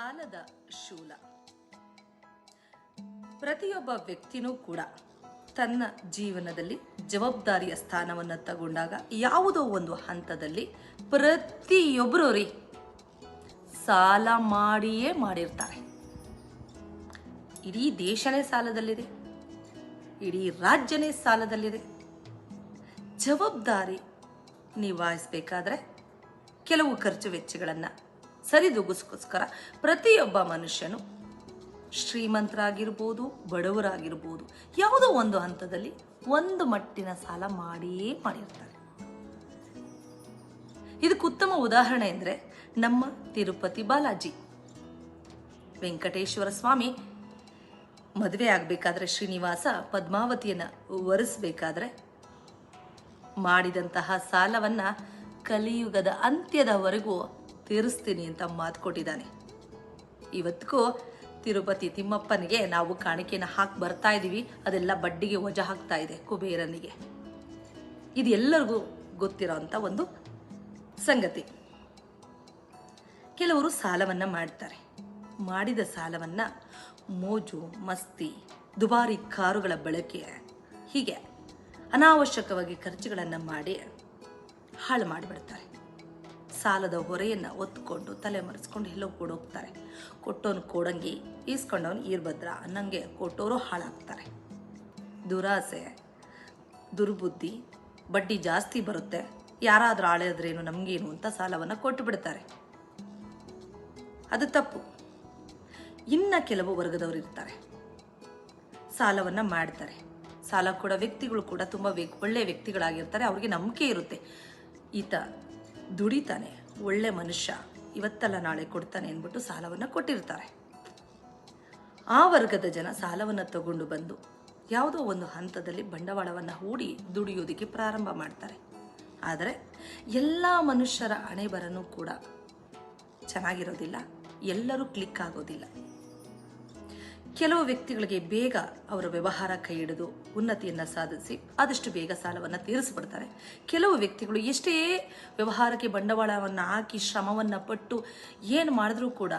ಸಾಲದ ಶೂಲ. ಪ್ರತಿಯೊಬ್ಬ ವ್ಯಕ್ತಿನೂ ಕೂಡ ತನ್ನ ಜೀವನದಲ್ಲಿ ಜವಾಬ್ದಾರಿಯ ಸ್ಥಾನವನ್ನು ತಗೊಂಡಾಗ ಯಾವುದೋ ಒಂದು ಹಂತದಲ್ಲಿ ಪ್ರತಿಯೊಬ್ಬರು ರೀ ಸಾಲ ಮಾಡಿಯೇ ಮಾಡಿರ್ತಾರೆ. ಇಡೀ ದೇಶನೇ ಸಾಲದಲ್ಲಿದೆ, ಇಡೀ ರಾಜ್ಯನೇ ಸಾಲದಲ್ಲಿದೆ. ಜವಾಬ್ದಾರಿ ನಿಭಾಯಿಸಬೇಕಾದ್ರೆ ಕೆಲವು ಖರ್ಚು ವೆಚ್ಚಗಳನ್ನು ಸರಿದೂಗಿಸ್ಕೋಸ್ಕರ ಪ್ರತಿಯೊಬ್ಬ ಮನುಷ್ಯನು ಶ್ರೀಮಂತರಾಗಿರ್ಬೋದು, ಬಡವರಾಗಿರ್ಬೋದು, ಯಾವುದೋ ಒಂದು ಹಂತದಲ್ಲಿ ಒಂದು ಮಟ್ಟಿನ ಸಾಲ ಮಾಡಿಯೇ ಮಾಡಿರ್ತಾರೆ. ಇದಕ್ಕೆ ಉತ್ತಮ ಉದಾಹರಣೆ ಎಂದರೆ ನಮ್ಮ ತಿರುಪತಿ ಬಾಲಾಜಿ. ವೆಂಕಟೇಶ್ವರ ಸ್ವಾಮಿ ಮದುವೆ ಆಗಬೇಕಾದ್ರೆ ಶ್ರೀನಿವಾಸ ಪದ್ಮಾವತಿಯನ್ನು ವರಿಸಬೇಕಾದ್ರೆ ಮಾಡಿದಂತಹ ಸಾಲವನ್ನು ಕಲಿಯುಗದ ಅಂತ್ಯದವರೆಗೂ ತೀರಿಸ್ತೀನಿ ಅಂತ ಮಾತು ಕೊಟ್ಟಿದ್ದಾನೆ. ಇವತ್ತಿಗೂ ತಿರುಪತಿ ತಿಮ್ಮಪ್ಪನಿಗೆ ನಾವು ಕಾಣಿಕೆನ ಹಾಕಿ ಬರ್ತಾ ಇದ್ದೀವಿ ಅದೆಲ್ಲ ಬಡ್ಡಿಗೆ ವಜ ಹಾಕ್ತಾ ಇದೆ ಕುಬೇರನಿಗೆ. ಇದು ಎಲ್ಲರಿಗೂ ಗೊತ್ತಿರೋಂಥ ಒಂದು ಸಂಗತಿ. ಕೆಲವರು ಸಾಲವನ್ನ ಮಾಡ್ತಾರೆ. ಮಾಡಿದ ಸಾಲವನ್ನ ಮೋಜು, ಮಸ್ತಿ, ದುಬಾರಿ ಕಾರುಗಳ ಬಳಕೆ, ಹೀಗೆ ಅನಾವಶ್ಯಕವಾಗಿ ಖರ್ಚುಗಳನ್ನು ಮಾಡಿ ಹಾಳು ಮಾಡಿಬಿಡ್ತಾರೆ. ಸಾಲದ ಹೊರೆಯನ್ನು ಒತ್ಕೊಂಡು ತಲೆ ಮರೆಸ್ಕೊಂಡು ಎಲ್ಲೋ ಕೊಡೋಗ್ತಾರೆ ಕೊಟ್ಟವನು ಕೊಡಂಗಿ ಈಸ್ಕೊಂಡವನು ಈರ್ಭದ್ರ ಅನ್ನಂಗೆ ಕೊಟ್ಟವರು ಹಾಳಾಗ್ತಾರೆ. ದುರಾಸೆ, ದುರ್ಬುದ್ಧಿ, ಬಡ್ಡಿ ಜಾಸ್ತಿ ಬರುತ್ತೆ. ಯಾರಾದರೂ ಆಳೆದ್ರೇನು ನಮಗೇನು ಅಂತ ಸಾಲವನ್ನು ಕೊಟ್ಟು ಬಿಡ್ತಾರೆ. ಅದು ತಪ್ಪು. ಇನ್ನ ಕೆಲವು ವರ್ಗದವರು ಇರ್ತಾರೆ. ಸಾಲವನ್ನ ಮಾಡ್ತಾರೆ. ಸಾಲ ಕೊಡೋ ವ್ಯಕ್ತಿಗಳು ಕೂಡ ತುಂಬ ವ್ಯ- ಒಳ್ಳೆ ವ್ಯಕ್ತಿಗಳಾಗಿರ್ತಾರೆ. ಅವ್ರಿಗೆ ನಂಬಿಕೆ ಇರುತ್ತೆ. ಈತ ದುಡಿತಾನೆ, ಒಳ್ಳೆ ಮನುಷ್ಯ, ಇವತ್ತಲ್ಲ ನಾಳೆ ಕೊಡ್ತಾನೆ ಅಂದ್ಬಿಟ್ಟು ಸಾಲವನ್ನು ಕೊಟ್ಟಿರ್ತಾರೆ. ಆ ವರ್ಗದ ಜನ ಸಾಲವನ್ನು ತಗೊಂಡು ಬಂದು ಯಾವುದೋ ಒಂದು ಹಂತದಲ್ಲಿ ಬಂಡವಾಳವನ್ನು ಹೂಡಿ ದುಡಿಯೋದಕ್ಕೆ ಪ್ರಾರಂಭ ಮಾಡ್ತಾರೆ. ಆದರೆ ಎಲ್ಲ ಮನುಷ್ಯರ ಹಣೆ ಬರನೂ ಕೂಡ ಚೆನ್ನಾಗಿರೋದಿಲ್ಲ, ಎಲ್ಲರೂ ಕ್ಲಿಕ್ ಆಗೋದಿಲ್ಲ. ಕೆಲವು ವ್ಯಕ್ತಿಗಳಿಗೆ ಬೇಗ ಅವರ ವ್ಯವಹಾರ ಕೈ ಹಿಡಿದು ಉನ್ನತಿಯನ್ನು ಸಾಧಿಸಿ ಆದಷ್ಟು ಬೇಗ ಸಾಲವನ್ನು ತೀರಿಸಿಬಿಡ್ತಾರೆ. ಕೆಲವು ವ್ಯಕ್ತಿಗಳು ಎಷ್ಟೇ ವ್ಯವಹಾರಕ್ಕೆ ಬಂಡವಾಳವನ್ನು ಹಾಕಿ ಶ್ರಮವನ್ನು ಪಟ್ಟು ಏನು ಮಾಡಿದ್ರೂ ಕೂಡ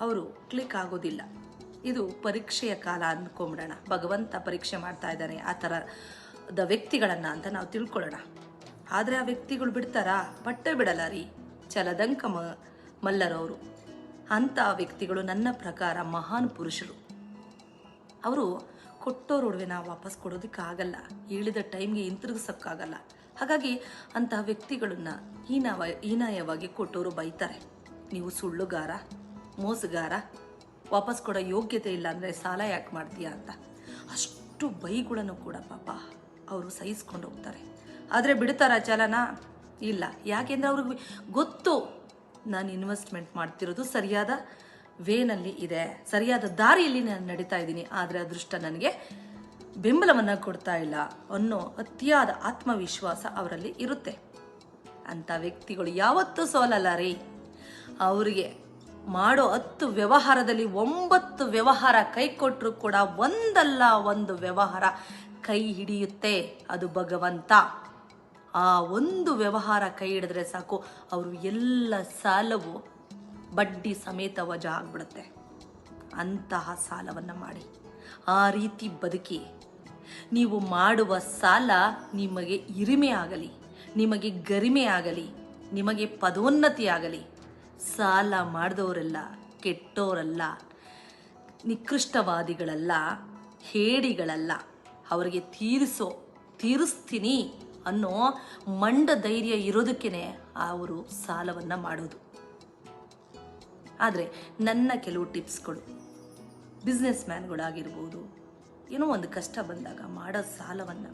ಅವರು ಕ್ಲಿಕ್ ಆಗೋದಿಲ್ಲ. ಇದು ಪರೀಕ್ಷೆಯ ಕಾಲ ಅಂದ್ಕೊಂಬಿಡೋಣ ಭಗವಂತ ಪರೀಕ್ಷೆ ಮಾಡ್ತಾ ಇದ್ದಾನೆ. ಆ ಥರದ ವ್ಯಕ್ತಿಗಳನ್ನು ಅಂತ ನಾವು ತಿಳ್ಕೊಳ್ಳೋಣ. ಆದರೆ ಆ ವ್ಯಕ್ತಿಗಳು ಬಿಡ್ತಾರಾ? ಬಟ್ಟೆ ಬಿಡಲ್ಲ ರೀ. ಚಲದಂಕ ಮಲ್ಲರವರು. ಅಂಥ ವ್ಯಕ್ತಿಗಳು ನನ್ನ ಪ್ರಕಾರ ಮಹಾನ್ ಪುರುಷರು. ಅವರು ಕೊಟ್ಟೋರು ಒಡವೆ ನಾವು ವಾಪಸ್ ಕೊಡೋದಕ್ಕಾಗಲ್ಲ. ಹೇಳಿದ ಟೈಮ್ಗೆ ಹಿಂತಿರುಗಿಸೋಕ್ಕಾಗಲ್ಲ. ಹಾಗಾಗಿ ಅಂತಹ ವ್ಯಕ್ತಿಗಳನ್ನ ಹೀನಾವ, ಹೀನಾಯವಾಗಿ ಕೊಟ್ಟೋರು ಬೈತಾರೆ. ನೀವು ಸುಳ್ಳುಗಾರ, ಮೋಸಗಾರ, ವಾಪಸ್ ಕೊಡೋ ಯೋಗ್ಯತೆ ಇಲ್ಲ ಅಂದರೆ ಸಾಲ ಯಾಕೆ ಮಾಡ್ತೀಯಾ ಅಂತ. ಅಷ್ಟು ಬೈಗಳನ್ನು ಕೂಡ ಪಾಪ ಅವರು ಸಹಿಸ್ಕೊಂಡು ಹೋಗ್ತಾರೆ. ಆದರೆ ಬಿಡ್ತಾರ ಚಲನ ಇಲ್ಲ. ಯಾಕೆಂದ್ರೆ ಅವ್ರಿಗೆ ಗೊತ್ತು. ನಾನು ಇನ್ವೆಸ್ಟ್ಮೆಂಟ್ ಮಾಡ್ತಿರೋದು ಸರಿಯಾದ ವೇನಲ್ಲಿ ಇದೆ. ಸರಿಯಾದ ದಾರಿಯಲ್ಲಿ ನಾನು ನಡೀತಾ ಇದ್ದೀನಿ. ಆದರೆ ಅದೃಷ್ಟ ನನಗೆ ಬೆಂಬಲವನ್ನು ಕೊಡ್ತಾ ಇಲ್ಲ ಅನ್ನೋ ಅತಿಯಾದ ಆತ್ಮವಿಶ್ವಾಸ ಅವರಲ್ಲಿ ಇರುತ್ತೆ. ಅಂಥ ವ್ಯಕ್ತಿಗಳು ಯಾವತ್ತೂ ಸೋಲಲ್ಲ ರೀ. ಅವರಿಗೆ ಮಾಡೋ ಹತ್ತು ವ್ಯವಹಾರದಲ್ಲಿ ಒಂಬತ್ತು ವ್ಯವಹಾರ ಕೈ ಕೊಟ್ಟರು ಕೂಡ ಒಂದಲ್ಲ ಒಂದು ವ್ಯವಹಾರ ಕೈ ಹಿಡಿಯುತ್ತೆ. ಅದು ಭಗವಂತ. ಆ ಒಂದು ವ್ಯವಹಾರ ಕೈ ಹಿಡಿದ್ರೆ ಸಾಕು. ಅವರು ಎಲ್ಲ ಸಾಲವು ಬಡ್ಡಿ ಸಮೇತ ವಜಾ ಆಗ್ಬಿಡುತ್ತೆ. ಅಂತಹ ಸಾಲವನ್ನು ಮಾಡಿ. ಆ ರೀತಿ ಬದುಕಿ. ನೀವು ಮಾಡುವ ಸಾಲ ನಿಮಗೆ ಇರಿಮೆ ಆಗಲಿ, ನಿಮಗೆ ಗರಿಮೆ ಆಗಲಿ, ನಿಮಗೆ ಪದೋನ್ನತಿ ಆಗಲಿ, ಸಾಲ ಮಾಡಿದವರೆಲ್ಲ ಕೆಟ್ಟವರಲ್ಲ ನಿಕೃಷ್ಟವಾದಿಗಳಲ್ಲ, ಹೇಡಿಗಳಲ್ಲ, ಅವರಿಗೆ ತೀರಿಸೋ, ತೀರಿಸ್ತೀನಿ ಅನ್ನೋ ಮಂಡ ಧೈರ್ಯ ಇರೋದಕ್ಕೇ ಅವರು ಸಾಲವನ್ನು ಮಾಡೋದು. ಆದರೆ ನನ್ನ ಕೆಲವು ಟಿಪ್ಸ್ಗಳು ಬಿಸ್ನೆಸ್ ಮ್ಯಾನ್ಗಳಾಗಿರ್ಬೋದು ಏನೋ ಒಂದು ಕಷ್ಟ ಬಂದಾಗ ಮಾಡೋ ಸಾಲವನ್ನು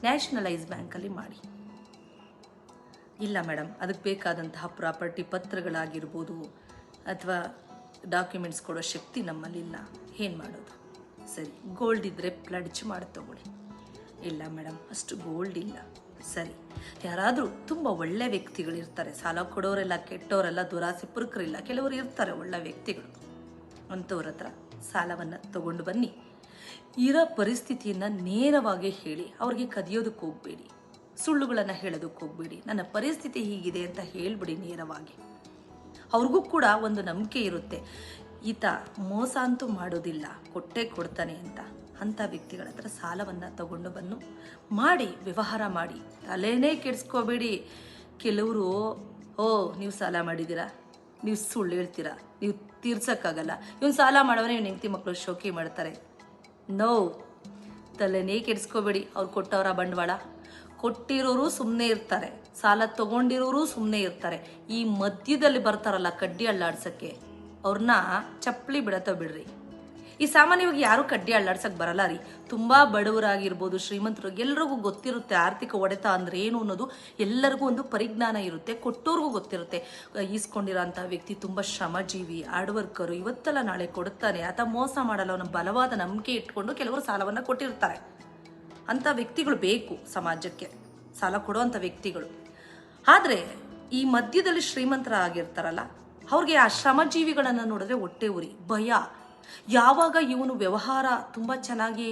ನ್ಯಾಷನಲೈಸ್ ಬ್ಯಾಂಕಲ್ಲಿ ಮಾಡಿ. ಇಲ್ಲ ಮೇಡಮ್ ಅದಕ್ಕೆ ಬೇಕಾದಂತಹ ಪ್ರಾಪರ್ಟಿ ಪತ್ರಗಳಾಗಿರ್ಬೋದು ಅಥವಾ ಡಾಕ್ಯುಮೆಂಟ್ಸ್ ಕೊಡೋ ಶಕ್ತಿ ನಮ್ಮಲ್ಲಿಲ್ಲ. ಏನು ಮಾಡೋದು? ಸರಿ, ಗೋಲ್ಡ್ ಇದ್ದರೆ ಪ್ಲಡ್ಜ್ ಮಾಡಿ ತಗೊಳ್ಳಿ. ಇಲ್ಲ ಮೇಡಮ್ ಅಷ್ಟು ಗೋಲ್ಡ್ ಇಲ್ಲ. ಸರಿ. ಯಾರಾದರೂ ತುಂಬ ಒಳ್ಳೆ ವ್ಯಕ್ತಿಗಳಿರ್ತಾರೆ. ಸಾಲ ಕೊಡೋರೆಲ್ಲ ಕೆಟ್ಟವರೆಲ್ಲ ದುರಾಸೆ ಪುರುಕರಿಲ್ಲ. ಕೆಲವರು ಇರ್ತಾರೆ ಒಳ್ಳೆ ವ್ಯಕ್ತಿಗಳು. ಅಂಥವ್ರ ಹತ್ರ ಸಾಲವನ್ನು ತಗೊಂಡು ಬನ್ನಿ. ಇರೋ ಪರಿಸ್ಥಿತಿಯನ್ನು ನೇರವಾಗಿ ಹೇಳಿ. ಅವ್ರಿಗೆ ಕದಿಯೋದಕ್ಕೆ ಹೋಗಬೇಡಿ. ಸುಳ್ಳುಗಳನ್ನು ಹೇಳೋದಕ್ಕೆ ಹೋಗಬೇಡಿ. ನನ್ನ ಪರಿಸ್ಥಿತಿ ಹೀಗಿದೆ ಅಂತ ಹೇಳಿಬಿಡಿ ನೇರವಾಗಿ. ಅವ್ರಿಗೂ ಕೂಡ ಒಂದು ನಂಬಿಕೆ ಇರುತ್ತೆ. ಈತ ಮೋಸ ಅಂತೂ ಮಾಡೋದಿಲ್ಲ. ಕೊಟ್ಟೆ ಕೊಡ್ತಾನೆ ಅಂತ. ಅಂಥ ವ್ಯಕ್ತಿಗಳ ಹತ್ರ ಸಾಲವನ್ನು ತಗೊಂಡು ಬಂದು ಮಾಡಿ, ವ್ಯವಹಾರ ಮಾಡಿ. ತಲೆನೇ ಕೆಡಿಸ್ಕೋಬೇಡಿ. ಕೆಲವರು, ಓ, ನೀವು ಸಾಲ ಮಾಡಿದ್ದೀರಾ? ನೀವು ಸುಳ್ಳು ಹೇಳ್ತೀರಾ? ನೀವು ತೀರ್ಸೋಕ್ಕಾಗಲ್ಲ. ಇವನು ಸಾಲ ಮಾಡೋವ್ರೆ ಇವ್ನ ಹೆಂಡತಿ ಮಕ್ಕಳು ಶೋಕಿ ಮಾಡ್ತಾರೆ. ನೋ. ತಲೆನೇ ಕೆಡಿಸ್ಕೋಬೇಡಿ. ಅವ್ರು ಕೊಟ್ಟವರ ಬಂಡವಾಳ. ಕೊಟ್ಟಿರೋರು ಸುಮ್ಮನೆ ಇರ್ತಾರೆ. ಸಾಲ ತಗೊಂಡಿರೋರು ಸುಮ್ಮನೆ ಇರ್ತಾರೆ. ಈ ಮಧ್ಯದಲ್ಲಿ ಬರ್ತಾರಲ್ಲ ಕಡ್ಡಿ ಅಳ್ಳಾಡ್ಸಕ್ಕೆ ಅವ್ರನ್ನ ಚಪ್ಪಲಿ ಬಿಡತ್ತೋ ಬಿಡ್ರಿ. ಈ ಸಾಮಾನ್ಯವಾಗಿ ಯಾರು ಕಡ್ಡಿ ಅಳ್ಳಾಡ್ಸಕ್ ಬರಲ್ಲ ರೀ. ತುಂಬಾ ಬಡವರಾಗಿರ್ಬೋದು, ಶ್ರೀಮಂತರು, ಎಲ್ರಿಗೂ ಗೊತ್ತಿರುತ್ತೆ ಆರ್ಥಿಕ ಒಡೆತ ಅಂದ್ರೆ ಏನು ಅನ್ನೋದು ಎಲ್ಲರಿಗೂ ಒಂದು ಪರಿಜ್ಞಾನ ಇರುತ್ತೆ, ಕೊಟ್ಟೋರ್ಗೂ ಗೊತ್ತಿರುತ್ತೆ. ಈಸ್ಕೊಂಡಿರೋಂಥ ವ್ಯಕ್ತಿ ತುಂಬಾ ಶ್ರಮಜೀವಿ ಹಾರ್ಡ್ ವರ್ಕರು ಇವತ್ತೆಲ್ಲ ನಾಳೆ ಕೊಡುತ್ತಾನೆ. ಆತ ಮೋಸ ಮಾಡಲ್ಲ, ಅವನ ಬಲವಾದ ನಂಬಿಕೆ ಇಟ್ಕೊಂಡು ಕೆಲವರು ಸಾಲವನ್ನ ಕೊಟ್ಟಿರ್ತಾರೆ. ಅಂಥ ವ್ಯಕ್ತಿಗಳು ಬೇಕು ಸಮಾಜಕ್ಕೆ, ಸಾಲ ಕೊಡುವಂಥ ವ್ಯಕ್ತಿಗಳು. ಆದರೆ ಈ ಮಧ್ಯದಲ್ಲಿ ಶ್ರೀಮಂತರ ಆಗಿರ್ತಾರಲ್ಲ ಅವ್ರಿಗೆ ಆ ಶ್ರಮಜೀವಿಗಳನ್ನು ನೋಡಿದ್ರೆ ಹೊಟ್ಟೆ ಉರಿ, ಭಯ. ಯಾವಾಗ ಇವನು ವ್ಯವಹಾರ ತುಂಬ ಚೆನ್ನಾಗಿ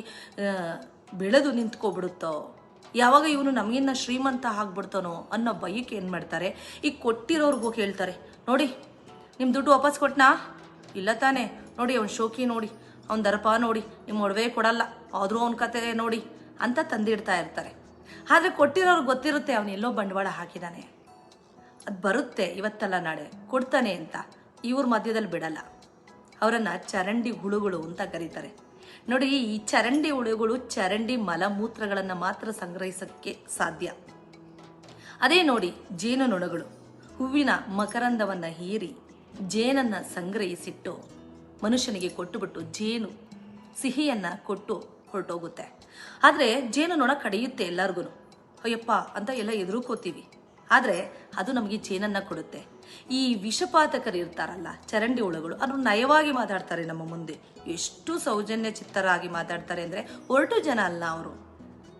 ಬೆಳೆದು ನಿಂತ್ಕೊಬಿಡುತ್ತೋ, ಯಾವಾಗ ಇವನು ನಮಗಿನ್ನ ಶ್ರೀಮಂತ ಆಗ್ಬಿಡ್ತಾನೋ ಅನ್ನೋ ಭಯಕ್ಕೆ ಏನು ಮಾಡ್ತಾರೆ? ಈ ಕೊಟ್ಟಿರೋರ್ಗೂ ಹೇಳ್ತಾರೆ, ನೋಡಿ ನಿಮ್ಮ ದುಡ್ಡು ವಾಪಸ್ ಕೊಟ್ಟನಾ ಇಲ್ಲ ತಾನೇ, ನೋಡಿ ಅವ್ನ ಶೋಕಿ ನೋಡಿ, ಅವ್ನ ದರ್ಪ ನೋಡಿ ನಿಮ್ಮ ಒಡವೆ ಕೊಡಲ್ಲ, ಆದರೂ ಅವನ ಕತೆ ನೋಡಿ, ಅಂತ ತಂದಿಡ್ತಾ ಇರ್ತಾರೆ. ಆದರೆ ಕೊಟ್ಟಿರೋರ್ಗೆ ಗೊತ್ತಿರುತ್ತೆ ಅವನೆಲ್ಲೋ ಬಂಡವಾಳ ಹಾಕಿದಾನೆ. ಅದು ಬರುತ್ತೆ ಇವತ್ತಲ್ಲ ನಾಳೆ, ಕೊಡ್ತಾನೆ ಅಂತ, ಇವ್ರ ಮಧ್ಯದಲ್ಲಿ ಬಿಡಲ್ಲ. ಅವರನ್ನು ಚರಂಡಿ ಹುಳುಗಳು ಅಂತ ಕರೀತಾರೆ. ನೋಡಿ, ಈ ಚರಂಡಿ ಹುಳುಗಳು ಚರಂಡಿ ಮಲಮೂತ್ರಗಳನ್ನು ಮಾತ್ರ ಸಂಗ್ರಹಿಸೋಕ್ಕೆ ಸಾಧ್ಯ. ಅದೇ ನೋಡಿ, ಜೇನುನೊಣಗಳು. ಹೂವಿನ ಮಕರಂದವನ್ನು ಹೀರಿ ಜೇನನ್ನು ಸಂಗ್ರಹಿಸಿಟ್ಟು ಮನುಷ್ಯನಿಗೆ ಕೊಟ್ಟುಬಿಟ್ಟು ಜೇನು ಸಿಹಿಯನ್ನು ಕೊಟ್ಟು ಹೊರಟೋಗುತ್ತೆ. ಆದರೆ ಜೇನುನೊಣ ಕಡಿಯುತ್ತೆ ಎಲ್ಲರಿಗೂ ಅಯ್ಯಪ್ಪ, ಅಂತ ಎಲ್ಲ ಎದುರುಕೋತೀವಿ. ಆದರೆ ಅದು ನಮಗೆ ಜೇನನ್ನು ಕೊಡುತ್ತೆ. ಈ ವಿಷಪಾತಕರು ಇರ್ತಾರಲ್ಲ, ಚರಂಡಿ ಹುಳುಗಳು ಅದು ನಯವಾಗಿ ಮಾತಾಡ್ತಾರೆ ನಮ್ಮ ಮುಂದೆ. ಎಷ್ಟು ಸೌಜನ್ಯ ಚಿತ್ತರಾಗಿ ಮಾತಾಡ್ತಾರೆ ಅಂದರೆ ಹೊರಟು ಜನ ಅಲ್ಲ ಅವರು.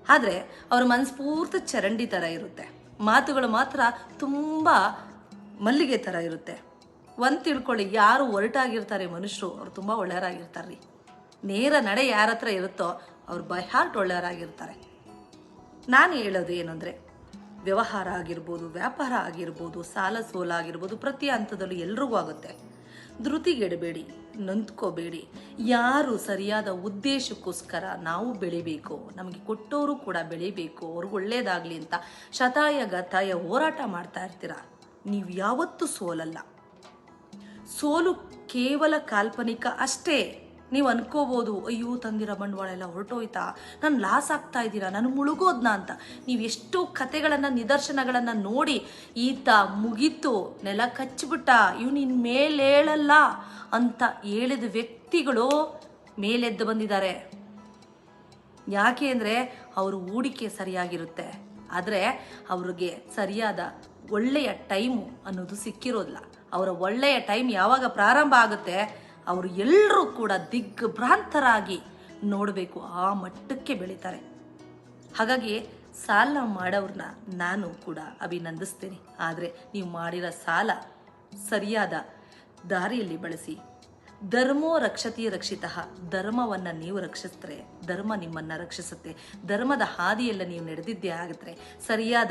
ಆದರೆ ಅವ್ರ ಮನಸ್ಫೂರ್ತಿ ಚರಂಡಿ ಥರ ಇರುತ್ತೆ. ಮಾತುಗಳು ಮಾತ್ರ ತುಂಬ ಮಲ್ಲಿಗೆ ಥರ ಇರುತ್ತೆ. ಒಂದು ತಿಳ್ಕೊಳ್ಳಿ, ಯಾರು ಹೊರಟಾಗಿರ್ತಾರೆ ಮನುಷ್ಯರು, ಅವ್ರು ತುಂಬ ಒಳ್ಳೆಯರಾಗಿರ್ತಾರೆ ರೀ ನೇರ ನಡೆ ಯಾರ ಹತ್ರ ಇರುತ್ತೋ, ಅವ್ರು ಬೈ ಹಾರ್ಟ್ ಒಳ್ಳೆಯವರಾಗಿರ್ತಾರೆ. ನಾನು ಹೇಳೋದು ಏನಂದರೆ ವ್ಯವಹಾರ ಆಗಿರ್ಬೋದು, ವ್ಯಾಪಾರ ಆಗಿರ್ಬೋದು, ಸಾಲ ಸೋಲ ಆಗಿರ್ಬೋದು, ಪ್ರತಿ ಹಂತದಲ್ಲೂ ಎಲ್ರಿಗೂ ಆಗುತ್ತೆ. ಧೃತಿಗೆಡಬೇಡಿ ನಂತ್ಕೋಬೇಡಿ ಯಾರು ಸರಿಯಾದ ಉದ್ದೇಶಕ್ಕೋಸ್ಕರ ನಾವು ಬೆಳಿಬೇಕು, ನಮಗೆ ಕೊಟ್ಟವರು ಕೂಡ ಬೆಳಿಬೇಕು ಅವ್ರಿಗೆ ಒಳ್ಳೇದಾಗಲಿ ಅಂತ ಶತಾಯ ಗತಾಯ ಹೋರಾಟ ಮಾಡ್ತಾ ಇರ್ತೀರ? ನೀವು ಯಾವತ್ತೂ ಸೋಲಲ್ಲ. ಸೋಲು ಕೇವಲ ಕಾಲ್ಪನಿಕ ಅಷ್ಟೇ. ನೀವು ಅನ್ಕೋಬೋದು, ಅಯ್ಯೋ ತಂದಿರೋ ಬಂಡವಾಳ ಎಲ್ಲ ಹೊರಟೋಯ್ತಾ, ನಾನು ಲಾಸ್ ಆಗ್ತಾ ಇದ್ದೀರಾ, ನಾನು ಮುಳುಗೋದ್ನಾ ಅಂತ. ನೀವು ಎಷ್ಟು ಕತೆಗಳನ್ನು ನಿದರ್ಶನಗಳನ್ನು ನೋಡಿ ಈತ ಮುಗೀತು, ನೆಲ ಕಚ್ಚಿಬಿಟ್ಟ, ಇವನು ಇನ್ ಮೇಲೇಳಲ್ಲ ಅಂತ ಹೇಳಿದ ವ್ಯಕ್ತಿಗಳು ಮೇಲೆದ್ದು ಬಂದಿದ್ದಾರೆ. ಯಾಕೆ ಅಂದರೆ ಅವರು ಹೂಡಿಕೆ ಸರಿಯಾಗಿರುತ್ತೆ. ಆದರೆ ಅವ್ರಿಗೆ ಸರಿಯಾದ ಒಳ್ಳೆಯ ಟೈಮು ಅನ್ನೋದು ಸಿಕ್ಕಿರೋದಿಲ್ಲ. ಅವರ ಒಳ್ಳೆಯ ಟೈಮ್ ಯಾವಾಗ ಪ್ರಾರಂಭ ಆಗುತ್ತೆ ಅವರು ಎಲ್ಲರೂ ಕೂಡ ದಿಗ್ಭ್ರಾಂತರಾಗಿ ನೋಡಬೇಕು, ಆ ಮಟ್ಟಕ್ಕೆ ಬೆಳೀತಾರೆ. ಹಾಗಾಗಿ ಸಾಲ ಮಾಡೋರನ್ನ ನಾನು ಕೂಡ ಅಭಿನಂದಿಸ್ತೇನೆ. ಆದರೆ ನೀವು ಮಾಡಿರೋ ಸಾಲ ಸರಿಯಾದ ದಾರಿಯಲ್ಲಿ ಬಳಸಿ. ಧರ್ಮೋ ರಕ್ಷತಿ ರಕ್ಷಿತ. ಧರ್ಮವನ್ನು ನೀವು ರಕ್ಷಿಸಿದ್ರೆ ಧರ್ಮ ನಿಮ್ಮನ್ನು ರಕ್ಷಿಸುತ್ತೆ. ಧರ್ಮದ ಹಾದಿಯೆಲ್ಲ ನೀವು ನಡೆದಿದ್ದೇ ಆಗಿದ್ರೆ, ಸರಿಯಾದ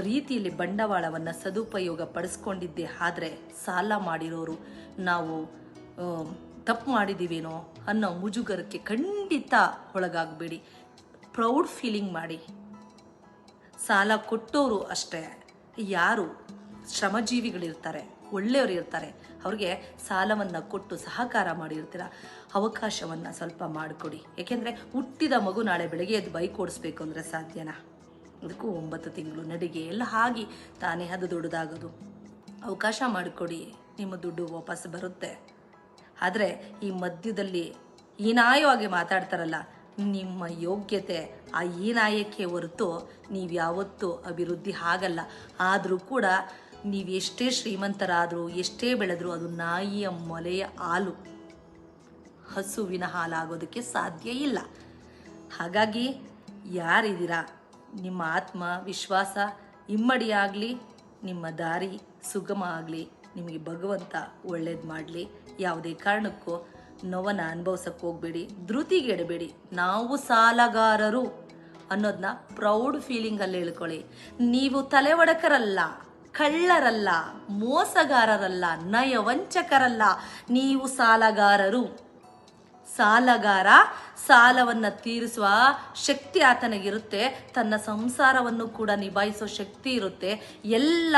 ರೀತಿಯಲ್ಲಿ ಬಂಡವಾಳವನ್ನು ಸದುಪಯೋಗ ಪಡಿಸ್ಕೊಂಡಿದ್ದೇ ಆದರೆ ಸಾಲ ಮಾಡಿರೋರು ನಾವು ತಪ್ಪು ಮಾಡಿದ್ದೀವೇನೋ ಅನ್ನೋ ಮುಜುಗರಕ್ಕೆ ಖಂಡಿತ ಒಳಗಾಗಬೇಡಿ. ಪ್ರೌಡ್ ಫೀಲಿಂಗ್ ಮಾಡಿ. ಸಾಲ ಕೊಟ್ಟೋರು ಅಷ್ಟೇ. ಯಾರು? ಶ್ರಮಜೀವಿಗಳಿರ್ತಾರೆ, ಒಳ್ಳೆಯವರು ಇರ್ತಾರೆ. ಅವ್ರಿಗೆ ಸಾಲವನ್ನು ಕೊಟ್ಟು ಸಹಕಾರ ಮಾಡಿರ್ತೀರ. ಅವಕಾಶವನ್ನು ಸ್ವಲ್ಪ ಮಾಡಿಕೊಡಿ. ಏಕೆಂದರೆ ಹುಟ್ಟಿದ ಮಗು ನಾಳೆ ಬೆಳಗ್ಗೆ ಅದು ಬೈಕ್ ಓಡಿಸ್ಬೇಕು ಅಂದರೆ ಸಾಧ್ಯನಾ? ಅದಕ್ಕೂ ಒಂಬತ್ತು ತಿಂಗಳು ನಡಿಗೆ. ಎಲ್ಲ ಆಗಿ ತಾನೇ ಅದು ದೊಡ್ಡದಾಗೋದು. ಅವಕಾಶ ಮಾಡಿಕೊಡಿ. ನಿಮ್ಮ ದುಡ್ಡು ವಾಪಸ್ ಬರುತ್ತೆ. ಆದರೆ ಈ ಮಧ್ಯದಲ್ಲಿ ಹೀನಾಯವಾಗಿ ಮಾತಾಡ್ತಾರಲ್ಲ, ನಿಮ್ಮ ಯೋಗ್ಯತೆ ಆ ಹೀನಾಯಕ್ಕೆ ಹೊರತು ನೀವು ಯಾವತ್ತೂ ಅಭಿವೃದ್ಧಿ ಆಗಲ್ಲ. ಆದರೂ ಕೂಡ ನೀವು ಎಷ್ಟೇ ಶ್ರೀಮಂತರಾದರೂ, ಎಷ್ಟೇ ಬೆಳೆದರೂ ಅದು ನಾಯಿಯ ಮೊಲೆಯ ಹಾಲು. ಹಸುವಿನ ಹಾಲಾಗೋದಕ್ಕೆ ಸಾಧ್ಯ ಇಲ್ಲ. ಹಾಗಾಗಿ ಯಾರಿದ್ದೀರಾ? ನಿಮ್ಮ ಆತ್ಮ, ವಿಶ್ವಾಸ ಇಮ್ಮಡಿಯಾಗಲಿ ನಿಮ್ಮ ದಾರಿ ಸುಗಮ ಆಗಲಿ. ನಿಮಗೆ ಭಗವಂತ ಒಳ್ಳೇದು ಮಾಡಲಿ. ಯಾವುದೇ ಕಾರಣಕ್ಕೂ ನೋವನ್ನು ಅನುಭವಿಸಕ್ಕೆ ಹೋಗಬೇಡಿ. ಧೃತಿಗೆಡಬೇಡಿ ನಾವು ಸಾಲಗಾರರು ಅನ್ನೋದನ್ನ ಪ್ರೌಡ್ ಫೀಲಿಂಗಲ್ಲಿ ಹೇಳ್ಕೊಳ್ಳಿ. ನೀವು ತಲೆ ಒಡಕರಲ್ಲ ಕಳ್ಳರಲ್ಲ, ಮೋಸಗಾರರಲ್ಲ, ನಯವಂಚಕರಲ್ಲ, ನೀವು ಸಾಲಗಾರರು. ಸಾಲಗಾರ, ಸಾಲವನ್ನು ತೀರಿಸುವ ಶಕ್ತಿ ಆತನಿಗಿರುತ್ತೆ. ತನ್ನ ಸಂಸಾರವನ್ನು ಕೂಡ ನಿಭಾಯಿಸೋ ಶಕ್ತಿ ಇರುತ್ತೆ. ಎಲ್ಲ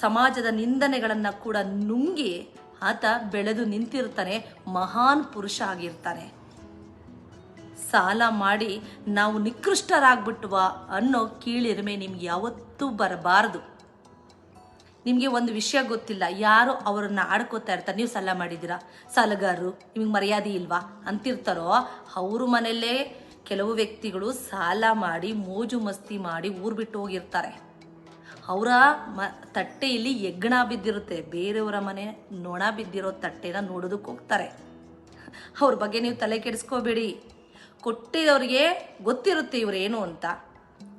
ಸಮಾಜದ ನಿಂದನೆಗಳನ್ನು ಕೂಡ ನುಂಗಿ ಆತ ಬೆಳೆದು ನಿಂತಿರ್ತಾನೆ, ಮಹಾನ್ ಪುರುಷ ಆಗಿರ್ತಾನೆ. ಸಾಲ ಮಾಡಿ ನಾವು ನಿಕೃಷ್ಟರಾಗ್ಬಿಟ್ವಾ ಅನ್ನೋ ಕೀಳಿರಿಮೆ ನಿಮ್ಗೆ ಯಾವತ್ತೂ ಬರಬಾರದು. ನಿಮಗೆ ಒಂದು ವಿಷಯ ಗೊತ್ತಿಲ್ಲ, ಯಾರು ಅವರನ್ನ ಆಡ್ಕೋತಾ ಇರ್ತಾರೆ. ನೀವು ಸಾಲ ಮಾಡಿದ್ದೀರಾ? ಸಾಲಗಾರರು, ನಿಮಗೆ ಮರ್ಯಾದೆ ಇಲ್ವಾ? ಅಂತಿರ್ತಾರೋ, ಅವ್ರ ಮನೆಯಲ್ಲೇ ಕೆಲವು ವ್ಯಕ್ತಿಗಳು ಸಾಲ ಮಾಡಿ, ಮೋಜು ಮಸ್ತಿ ಮಾಡಿ ಊರು ಬಿಟ್ಟು ಹೋಗಿರ್ತಾರೆ. ಅವರ ಮ, ತಟ್ಟೆಯಲ್ಲಿ ಹೆಗ್ಗಣ ಬಿದ್ದಿರುತ್ತೆ. ಬೇರೆಯವರ ಮನೆ ನೊಣ ಬಿದ್ದಿರೋ ತಟ್ಟೆನ ನೋಡೋದಕ್ಕೆ ಹೋಗ್ತಾರೆ. ಅವ್ರ ಬಗ್ಗೆ ನೀವು ತಲೆ ಕೆಡಿಸ್ಕೋಬೇಡಿ. ಕೊಟ್ಟಿದವ್ರಿಗೆ ಗೊತ್ತಿರುತ್ತೆ ಇವರೇನು ಅಂತ.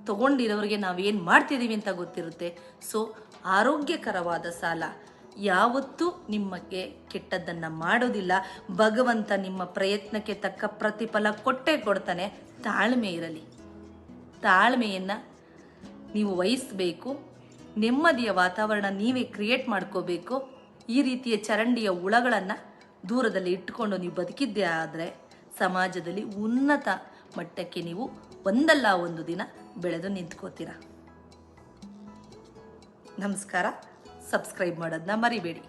ತಗೊಂಡಿರೋರಿಗೆ ನಾವೇನು ಮಾಡ್ತಿದ್ದೀವಿ ಅಂತ ಗೊತ್ತಿರುತ್ತೆ. ಸೊ ಆರೋಗ್ಯಕರವಾದ ಸಾಲ. ಯಾವತ್ತೂ ನಿಮಗೆ ಕೆಟ್ಟದ್ದನ್ನು ಮಾಡೋದಿಲ್ಲ. ಭಗವಂತ ನಿಮ್ಮ ಪ್ರಯತ್ನಕ್ಕೆ ತಕ್ಕ ಪ್ರತಿಫಲ ಕೊಟ್ಟೇ ಕೊಡ್ತಾನೆ. ತಾಳ್ಮೆ ಇರಲಿ. ತಾಳ್ಮೆಯನ್ನು ನೀವು ವಹಿಸಬೇಕು. ನೆಮ್ಮದಿಯ ವಾತಾವರಣ ನೀವೇ ಕ್ರಿಯೇಟ್ ಮಾಡ್ಕೋಬೇಕು. ಈ ರೀತಿಯ ಚರಂಡಿಯ ಹುಳಗಳನ್ನು ದೂರದಲ್ಲಿ ಇಟ್ಕೊಂಡು ನೀವು ಬದುಕಿದ್ದೇ ಆದರೆ ಸಮಾಜದಲ್ಲಿ ಉನ್ನತ ಮಟ್ಟಕ್ಕೆ ನೀವು ಒಂದಲ್ಲ ಒಂದು ದಿನ ಬೆಳೆದು ನಿಂತ್ಕೋತೀರ? ನಮಸ್ಕಾರ. ಸಬ್ಸ್ಕ್ರೈಬ್ ಮಾಡೋದನ್ನ ಮರಿಬೇಡಿ.